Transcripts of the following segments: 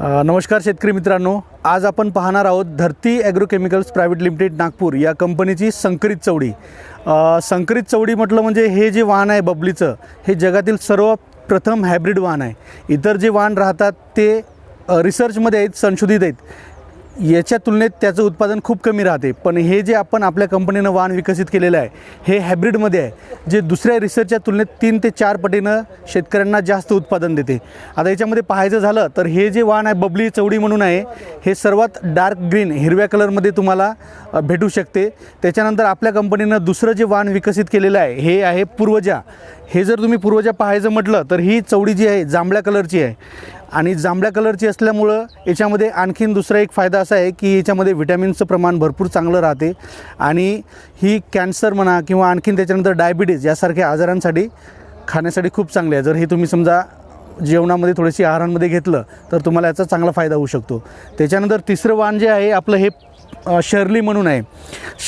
नमस्कार शेतकरी मित्रांनो. आज आपण पाहणार आहोत धरती ॲग्रोकेमिकल्स प्रायव्हेट लिमिटेड नागपूर या कंपनीची संकरित चवडी संकरित चवडी म्हटलं म्हणजे हे जे वाहन आहे बबलीचं हे जगातील सर्व प्रथम हायब्रिड वाहन आहे. इतर जे वाहन राहतात ते रिसर्चमध्ये आहेत संशोधित आहेत. याच्या तुलनेत त्याचं उत्पादन खूप कमी राहते. पण हे जे आपण आपल्या कंपनीनं वाहन विकसित केलेलं आहे हे हायब्रिडमध्ये आहे जे दुसऱ्या रिसर्चच्या तुलनेत तीन ते चार पटीनं शेतकऱ्यांना जास्त उत्पादन देते. आता याच्यामध्ये पाहायचं झालं तर हे जे वाहन आहे बबली चवडी म्हणून आहे हे सर्वात डार्क ग्रीन हिरव्या कलरमध्ये तुम्हाला भेटू शकते. त्याच्यानंतर आपल्या कंपनीनं दुसरं जे वाहन विकसित केलेलं आहे हे आहे पूर्वजा. हे जर तुम्ही पूर्वजा पाहायचं म्हटलं तर ही चवडी जी आहे जांभळ्या कलरची आहे. आणि जांभळ्या कलरची असल्यामुळं याच्यामध्ये आणखीन दुसरा एक फायदा असा आहे की याच्यामध्ये व्हिटॅमिन्सचं प्रमाण भरपूर चांगलं राहते. आणि ही कॅन्सर म्हणा किंवा आणखीन त्याच्यानंतर डायबिटीज यासारख्या आजारांसाठी खाण्यासाठी खूप चांगली आहे. जर हे तुम्ही समजा जेवणामध्ये थोडीशी आहारांमध्ये घेतलं तर तुम्हाला याचा चांगला फायदा होऊ शकतो. त्याच्यानंतर तिसरं वाण जे आहे आपलं हे शर्ली म्हणून आहे.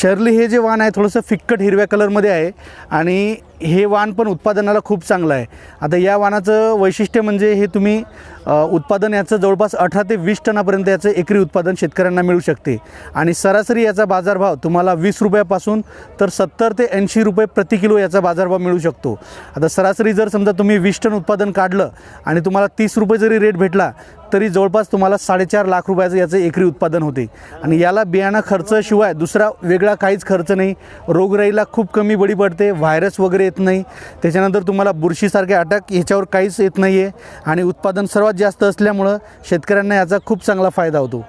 शर्ली हे जे वाण आहे थोडंसं फिक्कट हिरव्या कलरमध्ये आहे आणि हे वाण पण उत्पादनाला खूप चांगलं आहे. आता या वाणाचं वैशिष्ट्य म्हणजे हे तुम्ही उत्पादन याचं जवळपास अठरा ते वीस टनापर्यंत याचं एकरी उत्पादन शेतकऱ्यांना मिळू शकते. आणि सरासरी याचा बाजारभाव तुम्हाला वीस रुपयापासून तर सत्तर ते ऐंशी रुपये प्रति किलो याचा बाजारभाव मिळू शकतो. आता सरासरी जर समजा तुम्ही वीस टन उत्पादन काढलं आणि तुम्हाला तीस रुपये जरी रेट भेटला तरी जवळपास तुम्हाला साडेचार लाख रुपयाचं याचं एकरी उत्पादन होते. आणि याला बियाणा खर्चाशिवाय दुसरा वेगळा काहीच खर्च नाही. रोगराईला खूप कमी बळी पडते व्हायरस वगैरे येत नाही. त्याच्यानंतर तुम्हाला बुरशीसारखे अटॅक ह्याच्यावर काहीच येत नाही आहे आणि उत्पादन सर्वात जास्त असल्यामुळं शेतकऱ्यांना याचा खूप चांगला फायदा होतो.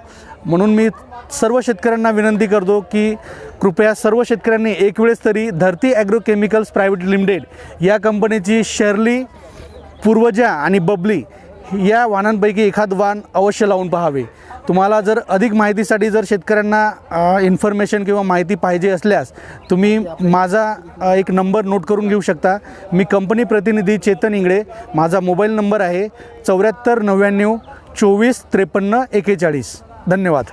म्हणून मी सर्व शेतकऱ्यांना विनंती करतो की कृपया सर्व शेतकऱ्यांनी एक वेळेस तरी धरती ॲग्रोकेमिकल्स प्रायव्हेट लिमिटेड या कंपनीची शर्ली पूर्वजा आणि बबली या वाहनांपैकी एखाद वाहन अवश्य लावून पहावे. तुम्हाला जर अधिक माहितीसाठी जर शेतकऱ्यांना इन्फॉर्मेशन किंवा माहिती पाहिजे असल्यास तुम्ही माझा एक नंबर नोट करून घेऊ शकता. मी कंपनी प्रतिनिधी चेतन इंगळे माझा मोबाईल नंबर आहे चौऱ्याहत्तर नव्याण्णव चोवीस त्रेपन्न एकेचाळीस. धन्यवाद.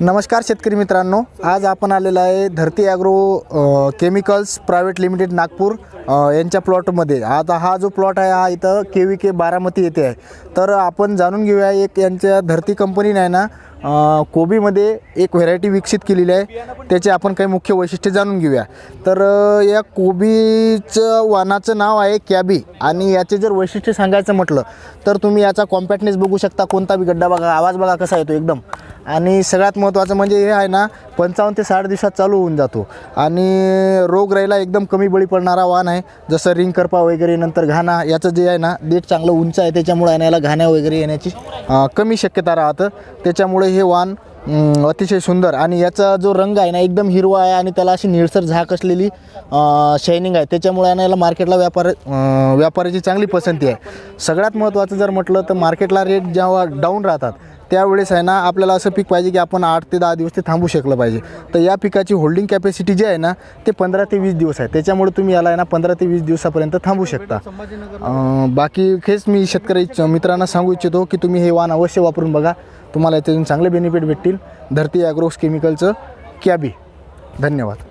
नमस्कार शेतकरी मित्रांनो. आज आपण आलेलो आहे Dharti agro chemicals private limited Nagpur. अ, यांच्या प्लॉटमध्ये. आता हा जो प्लॉट आहे हा इथं के व्ही के बारामती येथे आहे. तर आपण जाणून घेऊया एक यांच्या धरती कंपनीने आहे ना कोबीमध्ये एक व्हेरायटी विकसित केलेली आहे. त्याचे आपण काही मुख्य वैशिष्ट्ये जाणून घेऊया. तर या कोबीचं वानाचं नाव आहे कॅबी आणि याचे जर वैशिष्ट्य सांगायचं म्हटलं तर तुम्ही याचा कॉम्पॅक्टनेस बघू शकता. कोणता बी गड्डा बघा आवाज बघा कसा येतो एकदम. आणि सगळ्यात महत्त्वाचं म्हणजे हे आहे ना पंचावन्न ते साठ दिवसात चालू होऊन जातो. आणि रोगराईला एकदम कमी बळी पडणारा वाण आहे. जसं रिंग करपा वगैरे नंतर घाणा याचं जे आहे ना देठ चांगलं उंच आहे त्याच्यामुळे आहे याला घाण्या वगैरे येण्याची कमी शक्यता राहतं. त्याच्यामुळे हे वाण अतिशय सुंदर आणि याचा जो रंग आहे ना एकदम हिरवा आहे आणि त्याला अशी निळसर झाक असलेली शायनिंग आहे. त्याच्यामुळे ना याला मार्केटला व्यापार व्यापाराची चांगली पसंती आहे. सगळ्यात महत्त्वाचं जर म्हटलं तर मार्केटला रेट जेव्हा डाऊन राहतात त्यावेळेस आहे ना आपल्याला असं पीक पाहिजे की आपण आठ ते दहा दिवस ते थांबू शकलं पाहिजे. तर या पिकाची होल्डिंग कॅपॅसिटी जी आहे ना ते पंधरा ते वीस दिवस आहे. त्याच्यामुळे तुम्ही याला आहे ना पंधरा ते वीस दिवसापर्यंत थांबू शकता. बाकी हेच मी शेतकरी मित्रांना सांगू इच्छितो की तुम्ही हे वाण अवश्य वापरून बघा. तुम्हाला याच्यातून चांगले बेनिफिट भेटतील. धरती ॲग्रोस केमिकलचं कॅबी धन्यवाद.